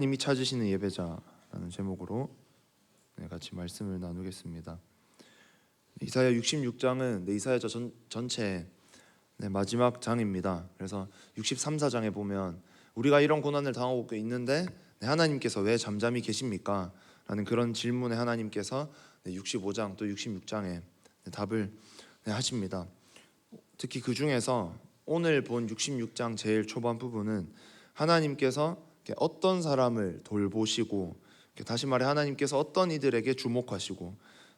님이 찾으시는 예배자라는 제목으로 네, 같이 말씀을 나누겠습니다. 이사야 66장은 네, 이사야서 전, 전체 네, 마지막 장입니다. 그래서 63, 4장에 보면 우리가 이런 고난을 당하고 있는데 네, 하나님께서 왜 잠잠히 계십니까? 라는 그런 질문에 하나님께서 네, 65장 또 66장에 네, 답을 네, 하십니다. 특히 그 중에서 오늘 본 66장 제일 초반 부분은 하나님께서 어떤 사람을 돌보시고 다시 말해 하나님께서 어떤 이들에게 주목하시고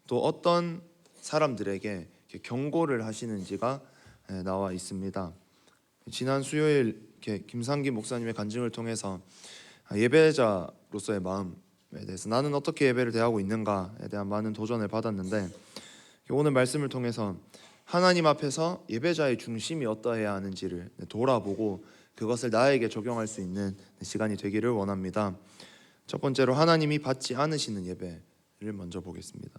또 어떤 사람들에게 경고를 하시는지가 예, 나와 있습니다. 지난 수요일 김상기 목사님의 간증을 통해서 예배자로서의 마음에 대해서 나는 어떻게 예배를 대하고 있는가에 대한 많은 도전을 받았는데 오늘 말씀을 통해서 하나님 앞에서 예배자의 중심이 어떠해야 하는지를 돌아보고 그것을 나에게 적용할 수 있는 시간이 되기를 원합니다. 첫 번째로 하나님이 받지 않으시는 예배를 먼저 보겠습니다.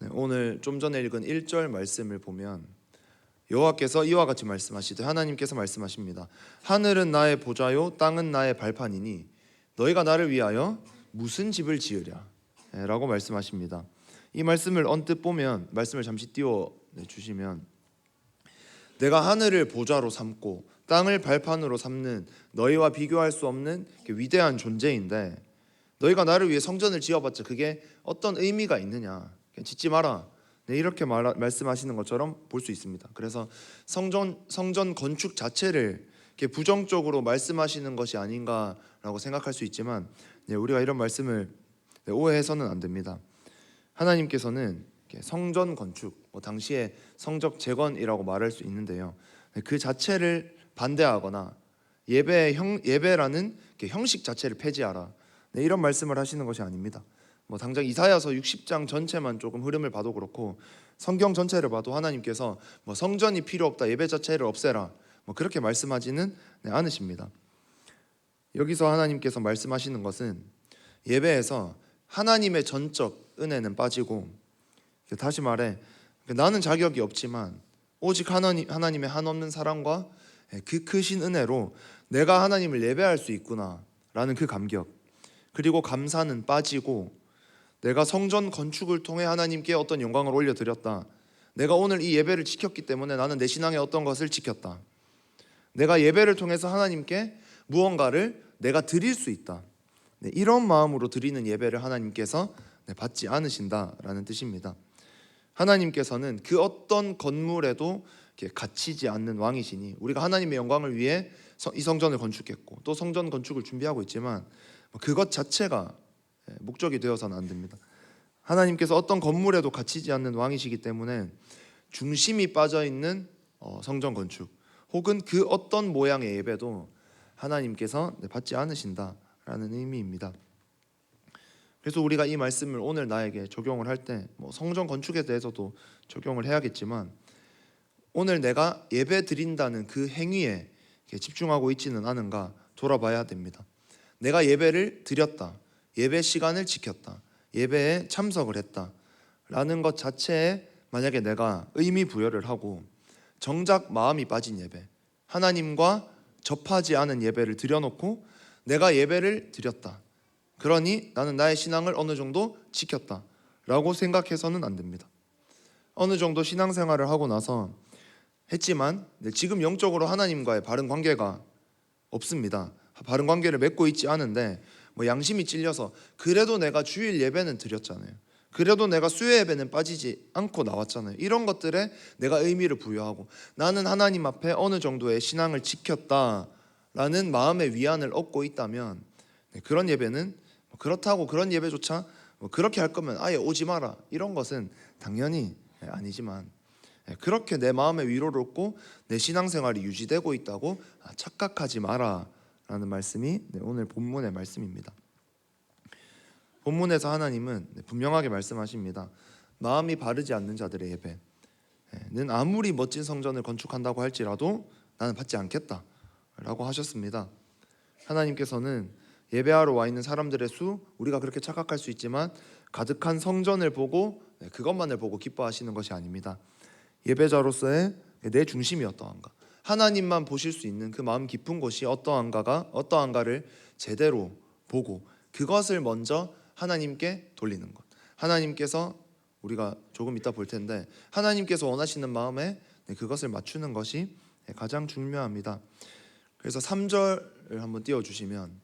네, 오늘 좀 전에 읽은 1절 말씀을 보면 여호와께서 이와 같이 말씀하시되 하나님께서 말씀하십니다. 하늘은 나의 보좌요 땅은 나의 발판이니 너희가 나를 위하여 무슨 집을 지으랴 네, 라고 말씀하십니다. 이 말씀을 언뜻 보면 말씀을 잠시 띄워 주시면 내가 하늘을 보좌로 삼고 땅을 발판으로 삼는 너희와 비교할 수 없는 위대한 존재인데 너희가 나를 위해 성전을 지어봤자 그게 어떤 의미가 있느냐 짓지 마라 네, 이렇게 말, 말씀하시는 것처럼 볼 수 있습니다. 그래서 성전 성전 건축 자체를 부정적으로 말씀하시는 것이 아닌가라고 생각할 수 있지만 네, 우리가 이런 말씀을 네, 오해해서는 안 됩니다. 하나님께서는 성전 건축, 뭐 당시에 성적 재건이라고 말할 수 있는데요. 그 자체를 반대하거나 예배 형 예배라는 형식 자체를 폐지하라. 네, 이런 말씀을 하시는 것이 아닙니다. 뭐 당장 이사야서 60장 전체만 조금 흐름을 봐도 그렇고 성경 전체를 봐도 하나님께서 뭐 성전이 필요 없다, 예배 자체를 없애라, 뭐 그렇게 말씀하지는 네, 않으십니다. 여기서 하나님께서 말씀하시는 것은 예배에서 하나님의 전적 은혜는 빠지고 다시 말해 나는 자격이 없지만 오직 하나님 하나님의 한없는 사랑과 그 크신 은혜로 내가 하나님을 예배할 수 있구나라는 그 감격 그리고 감사는 빠지고 내가 성전 건축을 통해 하나님께 어떤 영광을 올려드렸다. 내가 오늘 이 예배를 지켰기 때문에 나는 내 신앙의 어떤 것을 지켰다. 내가 예배를 통해서 하나님께 무언가를 내가 드릴 수 있다. 네, 이런 마음으로 드리는 예배를 하나님께서 네, 받지 않으신다라는 뜻입니다. 하나님께서는 그 어떤 건물에도 갇히지 않는 왕이시니 우리가 하나님의 영광을 위해 이 성전을 건축했고 또 성전 건축을 준비하고 있지만 뭐 그것 자체가 예, 목적이 되어서는 안 됩니다. 하나님께서 어떤 건물에도 갇히지 않는 왕이시기 때문에 중심이 빠져 있는 어, 성전 건축 혹은 그 어떤 모양의 예배도 하나님께서 네, 받지 않으신다라는 의미입니다. 그래서 우리가 이 말씀을 오늘 나에게 적용을 할 때 뭐 성전 건축에 대해서도 적용을 해야겠지만 오늘 내가 예배 드린다는 그 행위에 집중하고 있지는 않은가 돌아봐야 됩니다. 내가 예배를 드렸다. 예배 시간을 지켰다. 예배에 참석을 했다. 라는 것 자체에 만약에 내가 의미 부여를 하고 정작 마음이 빠진 예배, 하나님과 접하지 않은 예배를 드려놓고 내가 예배를 드렸다. 그러니 나는 나의 신앙을 어느 정도 지켰다. 라고 생각해서는 안 됩니다. 어느 정도 신앙생활을 하고 나서 했지만 지금 영적으로 하나님과의 바른 관계가 없습니다. 바른 관계를 맺고 있지 않은데 뭐 양심이 찔려서 그래도 내가 주일 예배는 드렸잖아요. 그래도 내가 수요 예배는 빠지지 않고 나왔잖아요. 이런 것들에 내가 의미를 부여하고 나는 하나님 앞에 어느 정도의 신앙을 지켰다라는 마음의 위안을 얻고 있다면 네, 그런 예배는 뭐 그렇다고 그런 예배조차 뭐 그렇게 할 거면 아예 오지 마라 이런 것은 당연히 아니지만 네, 그렇게 내 마음의 위로를 얻고 내 신앙생활이 유지되고 있다고 아, 착각하지 마라 라는 말씀이 네, 오늘 본문의 말씀입니다. 본문에서 하나님은 네, 분명하게 말씀하십니다. 마음이 바르지 않는 자들의 예배는 아무리 멋진 성전을 건축한다고 할지라도 나는 받지 않겠다 라고 하셨습니다. 하나님께서는 예배하러 와 있는 사람들의 수 우리가 그렇게 착각할 수 있지만 가득한 성전을 보고 네, 그것만을 보고 기뻐하시는 것이 아닙니다. 예배자로서의 내 중심이 어떠한가 하나님만 보실 수 있는 그 마음 깊은 곳이 어떠한가가 어떠한가를 제대로 보고 그것을 먼저 하나님께 돌리는 것. 하나님께서 우리가 조금 이따 볼 텐데 하나님께서 원하시는 마음에 네, 그것을 맞추는 것이 네, 가장 중요합니다. 그래서 3절을 한번 띄워 주시면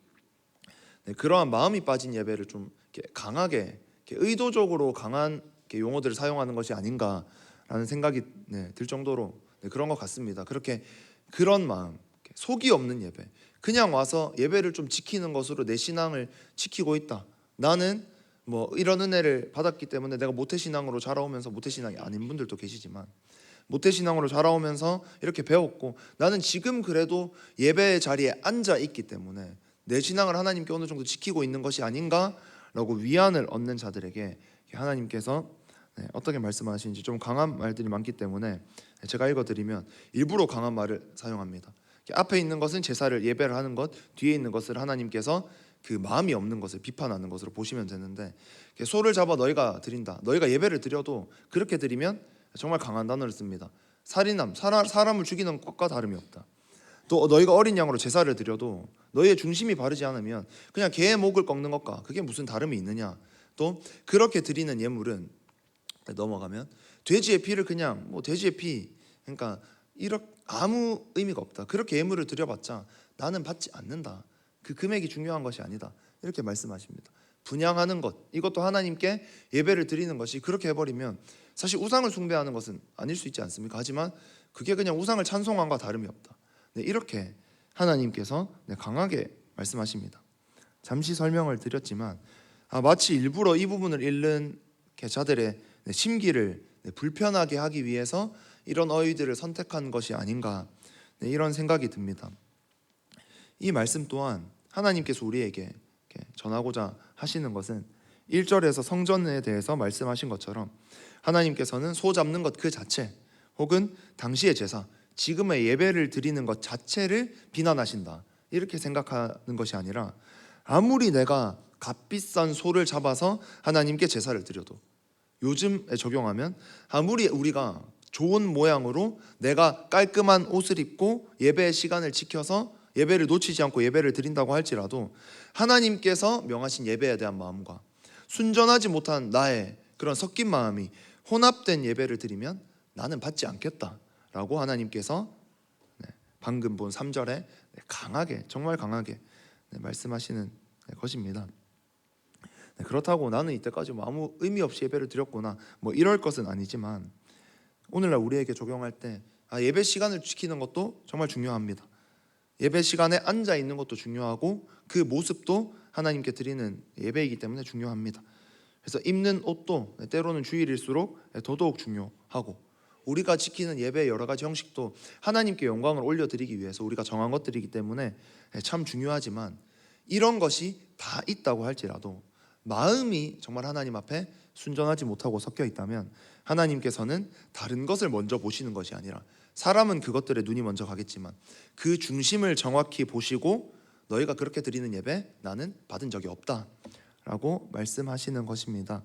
네, 그러한 마음이 빠진 예배를 좀 이렇게 강하게 이렇게 의도적으로 강한 이렇게 용어들을 사용하는 것이 아닌가라는 생각이 네, 들 정도로 네, 그런 것 같습니다. 그렇게 그런 마음, 속이 없는 예배, 그냥 와서 예배를 좀 지키는 것으로 내 신앙을 지키고 있다. 나는 뭐 이런 은혜를 받았기 때문에 내가 모태 신앙으로 자라오면서 모태 신앙이 아닌 분들도 계시지만 모태 신앙으로 자라오면서 이렇게 배웠고 나는 지금 그래도 예배의 자리에 앉아 있기 때문에 내 신앙을 하나님께 어느 정도 지키고 있는 것이 아닌가라고 위안을 얻는 자들에게 하나님께서 네, 어떻게 말씀하시는지 좀 강한 말들이 많기 때문에 제가 읽어드리면 일부러 강한 말을 사용합니다. 앞에 있는 것은 제사를 예배를 하는 것, 뒤에 있는 것을 하나님께서 그 마음이 없는 것을 비판하는 것으로 보시면 되는데 소를 잡아 너희가 드린다. 너희가 예배를 드려도 그렇게 드리면 정말 강한 단어를 씁니다. 살인함, 사람, 사람을 죽이는 것과 다름이 없다. 또 너희가 어린 양으로 제사를 드려도 너희의 중심이 바르지 않으면 그냥 개의 목을 꺾는 것과 그게 무슨 다름이 있느냐. 또 그렇게 드리는 예물은 넘어가면 돼지의 피를 그냥 뭐 돼지의 피 그러니까 이렇게 아무 의미가 없다. 그렇게 예물을 드려봤자 나는 받지 않는다. 그 금액이 중요한 것이 아니다. 이렇게 말씀하십니다. 분양하는 것 이것도 하나님께 예배를 드리는 것이 그렇게 해버리면 사실 우상을 숭배하는 것은 아닐 수 있지 않습니까? 하지만 그게 그냥 우상을 찬송함과 다름이 없다. 네, 이렇게 하나님께서 네, 강하게 말씀하십니다. 잠시 설명을 드렸지만 아, 마치 일부러 이 부분을 잃는 자들의 네, 심기를 네, 불편하게 하기 위해서 이런 어휘들을 선택한 것이 아닌가 네, 이런 생각이 듭니다. 이 말씀 또한 하나님께서 우리에게 전하고자 하시는 것은 1절에서 성전에 대해서 말씀하신 것처럼 하나님께서는 소 잡는 것 그 자체 혹은 당시의 제사 지금의 예배를 드리는 것 자체를 비난하신다. 이렇게 생각하는 것이 아니라 아무리 내가 값비싼 소를 잡아서 하나님께 제사를 드려도 요즘에 적용하면 아무리 우리가 좋은 모양으로 내가 깔끔한 옷을 입고 예배의 시간을 지켜서 예배를 놓치지 않고 예배를 드린다고 할지라도 하나님께서 명하신 예배에 대한 마음과 순전하지 못한 나의 그런 섞인 마음이 혼합된 예배를 드리면 나는 받지 않겠다 라고 하나님께서 네, 방금 본 3절에 강하게 정말 강하게 네, 말씀하시는 것입니다. 네, 그렇다고 나는 이때까지 뭐 아무 의미 없이 예배를 드렸구나 뭐 이럴 것은 아니지만 오늘날 우리에게 적용할 때 아, 예배 시간을 지키는 것도 정말 중요합니다. 예배 시간에 앉아 있는 것도 중요하고 그 모습도 하나님께 드리는 예배이기 때문에 중요합니다. 그래서 입는 옷도 때로는 주일일수록 더더욱 중요하고 우리가 지키는 예배의 여러 가지 형식도 하나님께 영광을 올려드리기 위해서 우리가 정한 것들이기 때문에 참 중요하지만 이런 것이 다 있다고 할지라도 마음이 정말 하나님 앞에 순전하지 못하고 섞여 있다면 하나님께서는 다른 것을 먼저 보시는 것이 아니라 사람은 그것들에 눈이 먼저 가겠지만 그 중심을 정확히 보시고 너희가 그렇게 드리는 예배 나는 받은 적이 없다 라고 말씀하시는 것입니다.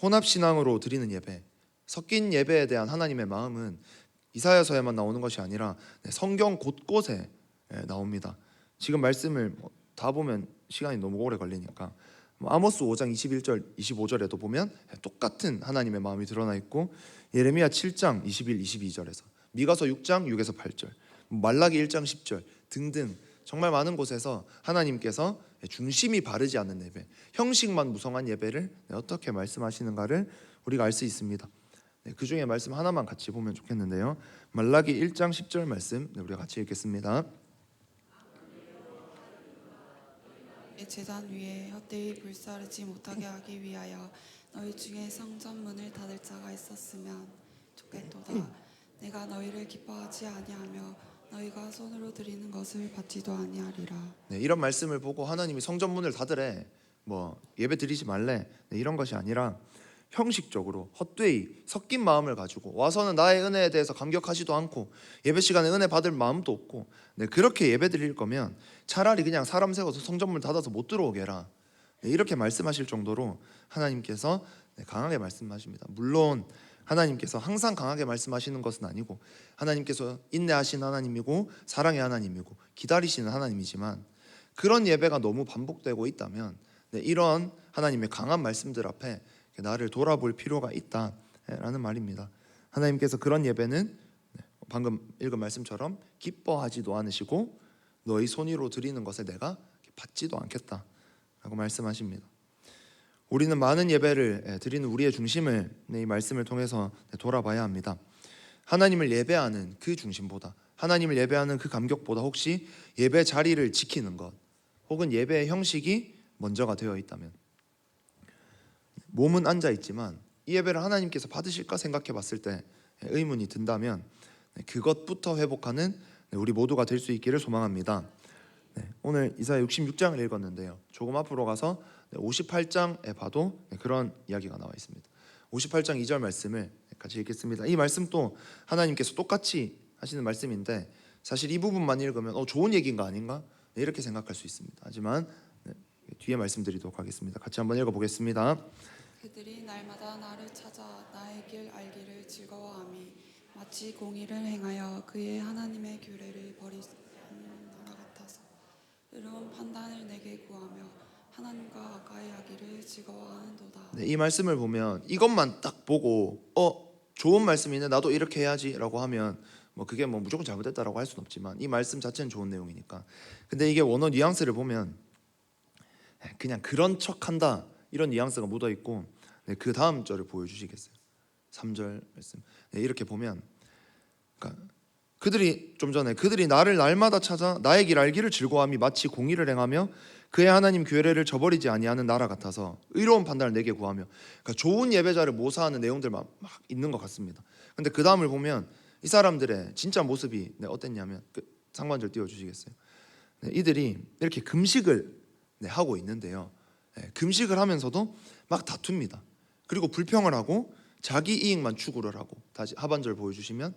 혼합 신앙으로 드리는 예배, 섞인 예배에 대한 하나님의 마음은 이사야서에만 나오는 것이 아니라 네, 성경 곳곳에 예, 나옵니다. 지금 말씀을 뭐다 보면 시간이 너무 오래 걸리니까 뭐 아모스 5장 21절 25절에도 보면 똑같은 하나님의 마음이 드러나 있고 예레미야 7장 21 22절에서 미가서 6장 6에서 8절 말라기 1장 10절 등등 정말 많은 곳에서 하나님께서 중심이 바르지 않는 예배 형식만 무성한 예배를 어떻게 말씀하시는가를 우리가 알 수 있습니다 네, 그 중에 말씀 하나만 같이 보면 좋겠는데요 말라기 1장 10절 말씀 네, 우리가 같이 읽겠습니다 내 재단 위에 헛되이 불사르지 못하게 하기 위하여 너희 중에 성전 문을 닫을 자가 있었으면 좋겠도다. 내가 너희를 기뻐하지 아니하며 너희가 손으로 드리는 것을 받지도 아니하리라. 네, 이런 말씀을 보고 하나님이 성전 문을 닫으래 뭐 예배 드리지 말래 네, 이런 것이 아니라 형식적으로 헛되이 섞인 마음을 가지고 와서는 나의 은혜에 대해서 감격하지도 않고 예배 시간에 은혜 받을 마음도 없고 네, 그렇게 예배 드릴 거면 차라리 그냥 사람 세워서 성전문 닫아서 못 들어오게 해라. 네, 이렇게 말씀하실 정도로 하나님께서 네, 강하게 말씀하십니다. 물론 하나님께서 항상 강하게 말씀하시는 것은 아니고 하나님께서 인내하신 하나님이고 사랑의 하나님이고 기다리시는 하나님이지만 그런 예배가 너무 반복되고 있다면 네, 이런 하나님의 강한 말씀들 앞에 나를 돌아볼 필요가 있다라는 말입니다. 하나님께서 그런 예배는 네, 방금 읽은 말씀처럼 기뻐하지도 않으시고 너희 손으로 드리는 것에 내가 받지도 않겠다라고 말씀하십니다. 우리는 많은 예배를 예, 드리는 우리의 중심을 네, 이 말씀을 통해서 네, 돌아봐야 합니다. 하나님을 예배하는 그 중심보다 하나님을 예배하는 그 감격보다 혹시 예배 자리를 지키는 것 혹은 예배의 형식이 먼저가 되어 있다면 몸은 앉아 있지만 이 예배를 하나님께서 받으실까 생각해 봤을 때 의문이 든다면 네, 그것부터 회복하는 네, 우리 모두가 될 수 있기를 소망합니다. 네, 오늘 이사야 66장을 읽었는데요. 조금 앞으로 가서 58장에 봐도 네, 그런 이야기가 나와 있습니다. 58장 2절 말씀을 같이 읽겠습니다. 이 말씀도 하나님께서 똑같이 하시는 말씀인데 사실 이 부분만 읽으면 어, 좋은 얘기인가 아닌가 네, 이렇게 생각할 수 있습니다. 하지만 네, 뒤에 말씀드리도록 하겠습니다. 같이 한번 읽어보겠습니다. 그들이 날마다 나를 찾아 나의 길 알기를 즐거워함이 마치 공의를 행하여 그의 하나님의 규례를 버리는 나라 같아서 의로운 판단을 내게 구하며 하나님과 가까이 하기를 즐거워하는도다. 네, 이 말씀을 보면 이것만 딱 보고 어 좋은 말씀이네. 나도 이렇게 해야지라고 하면 뭐 그게 뭐 무조건 잘못됐다라고 할 수는 없지만 이 말씀 자체는 좋은 내용이니까. 근데 이게 원어 뉘앙스를 보면 그냥 그런 척한다. 이런 뉘앙스가 묻어 있고 네, 그 다음 절을 보여주시겠어요? 3절 말씀 네, 이렇게 보면 그러니까 그들이 좀 전에 그들이 나를 날마다 찾아 나의 길 알기를 즐거워함이 마치 공의를 행하며 그의 하나님 교회를 저버리지 아니하는 나라 같아서 의로운 판단을 내게 구하며 그러니까 좋은 예배자를 모사하는 내용들만 막 있는 것 같습니다. 근데 그 다음을 보면 이 사람들의 진짜 모습이 네, 어땠냐면 그 상관절 띄워주시겠어요? 네, 이들이 이렇게 금식을 네, 하고 있는데요. 네, 금식을 하면서도 막 다툽니다. 그리고 불평을 하고 자기 이익만 추구를 하고 다시 하반절 보여주시면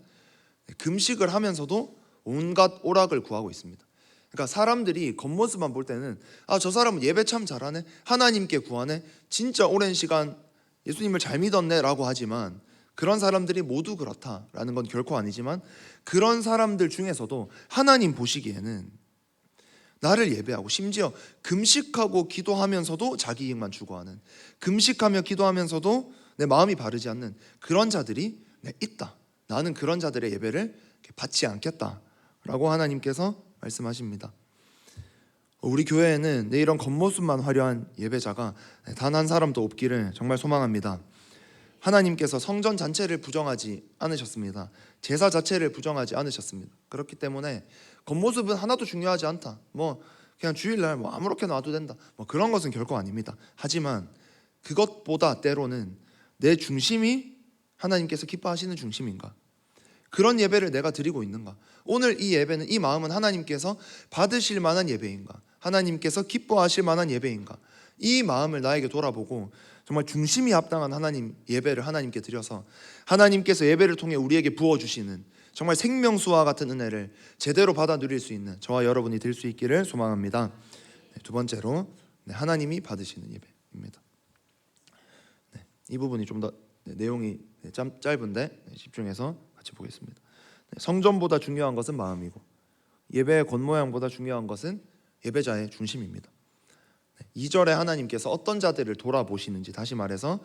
네, 금식을 하면서도 온갖 오락을 구하고 있습니다. 그러니까 사람들이 겉모습만 볼 때는 아 저 사람은 예배 참 잘하네 하나님께 구하네 진짜 오랜 시간 예수님을 잘 믿었네라고 하지만 그런 사람들이 모두 그렇다라는 건 결코 아니지만 그런 사람들 중에서도 하나님 보시기에는 나를 예배하고 심지어 금식하고 기도하면서도 자기 이익만 추구하는 금식하며 기도하면서도 내 마음이 바르지 않는 그런 자들이 네, 있다. 나는 그런 자들의 예배를 받지 않겠다라고 하나님께서 말씀하십니다. 우리 교회에는 내 이런 겉모습만 화려한 예배자가 단 한 사람도 없기를 정말 소망합니다. 하나님께서 성전 자체를 부정하지 않으셨습니다. 제사 자체를 부정하지 않으셨습니다. 그렇기 때문에 겉모습은 하나도 중요하지 않다. 뭐 그냥 주일날 뭐 아무렇게나 와도 된다. 뭐 그런 것은 결코 아닙니다. 하지만 그것보다 때로는 내 중심이 하나님께서 기뻐하시는 중심인가? 그런 예배를 내가 드리고 있는가? 오늘 이 예배는 이 마음은 하나님께서 받으실 만한 예배인가? 하나님께서 기뻐하실 만한 예배인가? 이 마음을 나에게 돌아보고 정말 중심이 합당한 하나님 예배를 하나님께 드려서 하나님께서 예배를 통해 우리에게 부어 주시는 정말 생명수와 같은 은혜를 제대로 받아 누릴 수 있는 저와 여러분이 될 수 있기를 소망합니다. 네, 두 번째로 네, 하나님이 받으시는 예배입니다. 네, 이 부분이 좀 더 내용이 네, 짬- 짧은데 네, 집중해서 같이 보겠습니다. 네, 성전보다 중요한 것은 마음이고 예배의 겉모양보다 중요한 것은 예배자의 중심입니다. 2절에 하나님께서 어떤 자들을 돌아보시는지 다시 말해서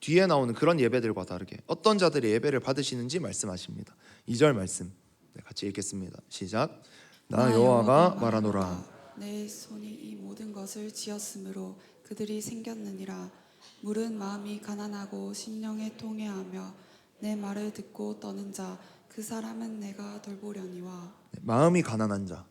뒤에 나오는 그런 예배들과 다르게 어떤 자들의 예배를 받으시는지 말씀하십니다. 2절 말씀 네, 같이 읽겠습니다. 시작. 나 여호와가 말하노라. 내 손이 이 모든 것을 지었으므로 그들이 생겼느니라 물은 마음이 가난하고 심령에 통회하며 내 말을 듣고 떠는 자 그 사람은 내가 돌보려니와 네, 마음이 가난한 자,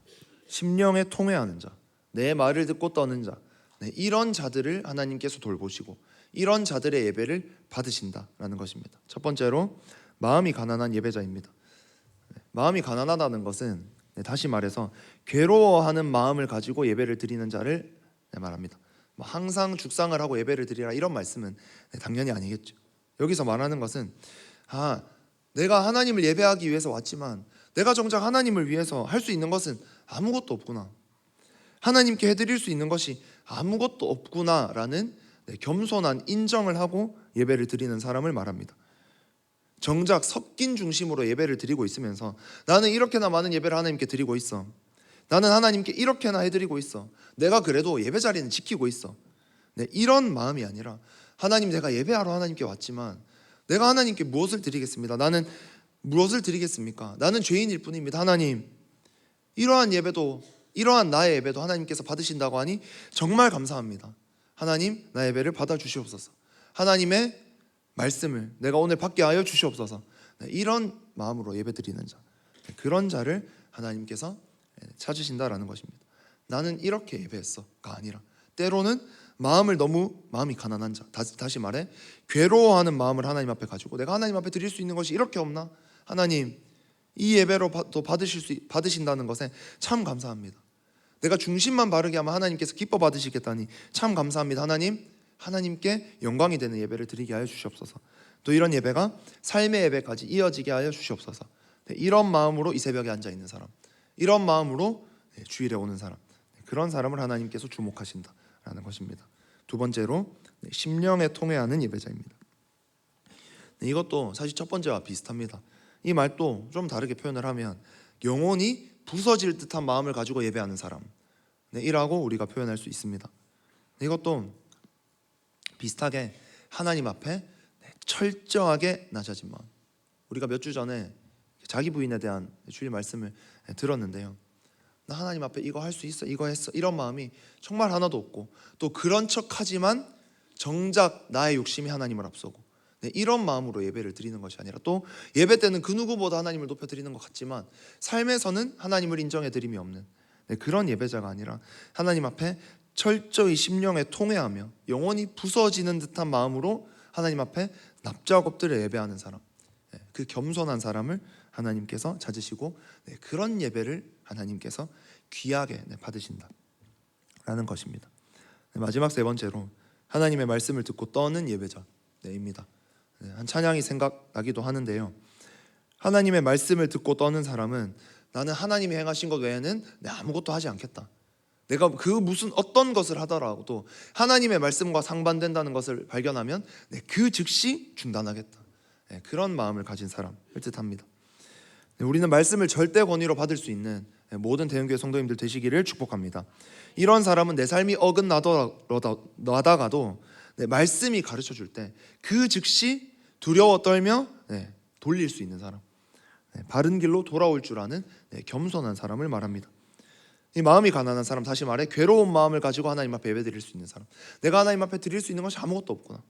심령에 통회하는 자, 내 말을 듣고 떠는 자, 네, 이런 자들을 하나님께서 돌보시고 이런 자들의 예배를 받으신다라는 것입니다. 첫 번째로 마음이 가난한 예배자입니다. 네, 마음이 가난하다는 것은 네, 다시 말해서 괴로워하는 마음을 가지고 예배를 드리는 자를 네, 말합니다. 뭐 항상 죽상을 하고 예배를 드리라 이런 말씀은 네, 당연히 아니겠죠. 여기서 말하는 것은 아 내가 하나님을 예배하기 위해서 왔지만 내가 정작 하나님을 위해서 할 수 있는 것은 아무것도 없구나. 하나님께 해드릴 수 있는 것이 아무것도 없구나라는 네, 겸손한 인정을 하고 예배를 드리는 사람을 말합니다. 정작 섞인 중심으로 예배를 드리고 있으면서 나는 이렇게나 많은 예배를 하나님께 드리고 있어. 나는 하나님께 이렇게나 해드리고 있어. 내가 그래도 예배 자리는 지키고 있어. 네, 이런 마음이 아니라 하나님 내가 예배하러 하나님께 왔지만 내가 하나님께 무엇을 드리겠습니다. 나는 무엇을 드리겠습니까? 나는 죄인일 뿐입니다. 하나님 이러한 예배도 이러한 나의 예배도 하나님께서 받으신다고 하니 정말 감사합니다. 하나님 나 예배를 받아 주시옵소서. 하나님의 말씀을 내가 오늘 받게 하여 주시옵소서. 네, 이런 마음으로 예배 드리는 자 네, 그런 자를 하나님께서 예, 찾으신다라는 것입니다. 나는 이렇게 예배했어가 아니라 때로는 마음을 너무 마음이 가난한 자 다시, 말해 괴로워하는 마음을 하나님 앞에 가지고 내가 하나님 앞에 드릴 수 있는 것이 이렇게 없나 하나님 이 예배로 받으실 수 받으신다는 것에 참 감사합니다. 내가 중심만 바르게 하면 하나님께서 기뻐 받으시겠다니 참 감사합니다. 하나님 하나님께 영광이 되는 예배를 드리게 하여 주시옵소서. 또 이런 예배가 삶의 예배까지 이어지게 하여 주시옵소서. 네, 이런 마음으로 이 새벽에 앉아 있는 사람, 이런 마음으로 네, 주일에 오는 사람, 네, 그런 사람을 하나님께서 주목하신다라는 것입니다. 두 번째로 네, 심령에 통해하는 예배자입니다. 네, 이것도 사실 첫 번째와 비슷합니다. 이 말도 좀 다르게 표현을 하면 영혼이 부서질 듯한 마음을 가지고 예배하는 사람, 네, 이라고 우리가 표현할 수 있습니다. 네, 이것도 비슷하게 하나님 앞에 네, 철저하게 낮아진 마음. 우리가 몇 주 전에 자기 부인에 대한 주일 말씀을 네, 들었는데요. 나 하나님 앞에 이거 할 수 있어, 이거 했어, 이런 마음이 정말 하나도 없고 또 그런 척하지만 정작 나의 욕심이 하나님을 앞서고 네, 이런 마음으로 예배를 드리는 것이 아니라 또 예배 때는 그 누구보다 하나님을 높여 드리는 것 같지만 삶에서는 하나님을 인정해 드림이 없는 네, 그런 예배자가 아니라 하나님 앞에 철저히 심령에 통회하며 영혼이 부서지는 듯한 마음으로 하나님 앞에 납작 엎드려 예배하는 사람 네, 그 겸손한 사람을 하나님께서 찾으시고 네, 그런 예배를 하나님께서 귀하게 네, 받으신다라는 것입니다. 네, 마지막 세 번째로 하나님의 말씀을 듣고 떠는 예배자입니다. 네, 한 찬양이 생각나기도 하는데요. 하나님의 말씀을 듣고 떠는 사람은 나는 하나님이 행하신 것 외에는 내 아무것도 하지 않겠다. 내가 그 무슨 어떤 것을 하더라도 하나님의 말씀과 상반된다는 것을 발견하면 네, 그 즉시 중단하겠다. 네, 그런 마음을 가진 사람을 뜻합니다. 네, 우리는 말씀을 절대 권위로 받을 수 있는 네, 모든 대형교회 성도님들 되시기를 축복합니다. 이런 사람은 내 삶이 어긋나다가도 네, 말씀이 가르쳐 줄 때 그 즉시 두려워 떨며 네, 돌릴 수 있는 사람, 네, 바른 길로 돌아올 줄 아는 네, 겸손한 사람을 말합니다. 이 마음이 가난한 사람, 다시 말해 괴로운 마음을 가지고 하나님 앞에 예배드릴 수 있는 사람, 내가 하나님 앞에 드릴 수 있는 것이 아무것도 없구나.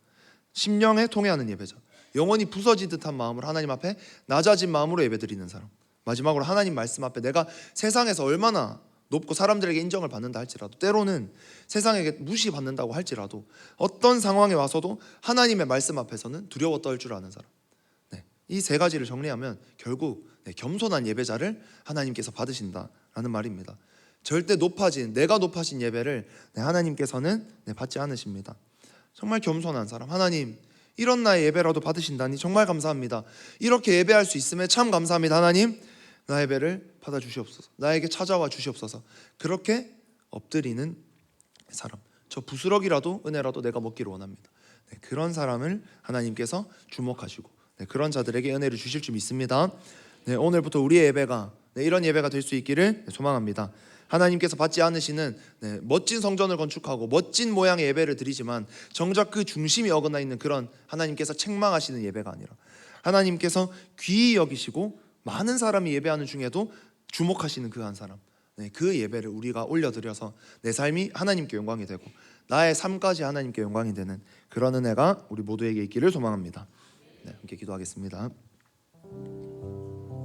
심령에 통해하는 예배자, 영원히 부서진 듯한 마음으로 하나님 앞에 낮아진 마음으로 예배드리는 사람. 마지막으로 하나님 말씀 앞에 내가 세상에서 얼마나 높고 사람들에게 인정을 받는다 할지라도 때로는 세상에게 무시받는다고 할지라도 어떤 상황에 와서도 하나님의 말씀 앞에서는 두려워 떨 줄 아는 사람. 네, 이 세 가지를 정리하면 결국 네, 겸손한 예배자를 하나님께서 받으신다라는 말입니다. 절대 높아진 내가 높아진 예배를 네, 하나님께서는 네, 받지 않으십니다. 정말 겸손한 사람 하나님 이런 나의 예배라도 받으신다니 정말 감사합니다. 이렇게 예배할 수 있음에 참 감사합니다. 하나님 나의 예배를 받아 주시옵소서. 나에게 찾아와 주시옵소서. 그렇게 엎드리는 사람. 저 부스럭이라도 은혜라도 내가 먹기를 원합니다. 네, 그런 사람을 하나님께서 주목하시고 네, 그런 자들에게 은혜를 주실 줄 믿습니다. 네, 오늘부터 우리의 예배가 네, 이런 예배가 될 수 있기를 소망합니다. 하나님께서 받지 않으시는 네, 멋진 성전을 건축하고 멋진 모양의 예배를 드리지만 정작 그 중심이 어긋나 있는 그런 하나님께서 책망하시는 예배가 아니라 하나님께서 귀히 여기시고 많은 사람이 예배하는 중에도 주목하시는 그 한 사람 네, 그 예배를 우리가 올려드려서 내 삶이 하나님께 영광이 되고 나의 삶까지 하나님께 영광이 되는 그런 은혜가 우리 모두에게 있기를 소망합니다. 네, 함께 기도하겠습니다.